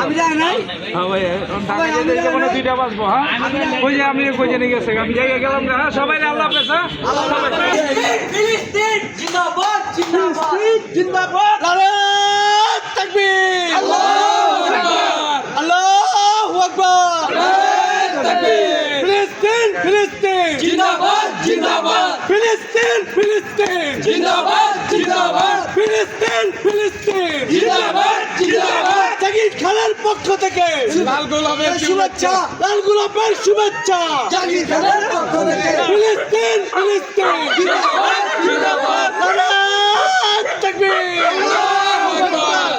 আমি যাই নাই? হ্যাঁ হয় দুইটা বাজবো হ্যাঁ? হ্যাঁ? সবাই আল্লাহ জিন্দাবাদ জিন্দাবাদ নারায়ণ তাকবীর আল্লাহু আকবার আল্লাহু আকবার ফিলিস্তিন! জিন্দাবাদ জিন্দাবাদ! ফিলিস্তিন ফিলিস্তিন! জিন্দাবাদ জিন্দাবাদ! ফিলিস্তিন ফিলিস্তিন! জিন্দাবাদ জিন্দাবাদ! জাকির খানের পক্ষ থেকে লাল গোলাপের শুভেচ্ছা লাল গোলাপের শুভেচ্ছা! জাকির খানের পক্ষ থেকে ফিলিস্তিন ফিলিস্তিন! জিন্দাবাদ জিন্দাবাদ! তাকবীর! আল্লাহু আকবার!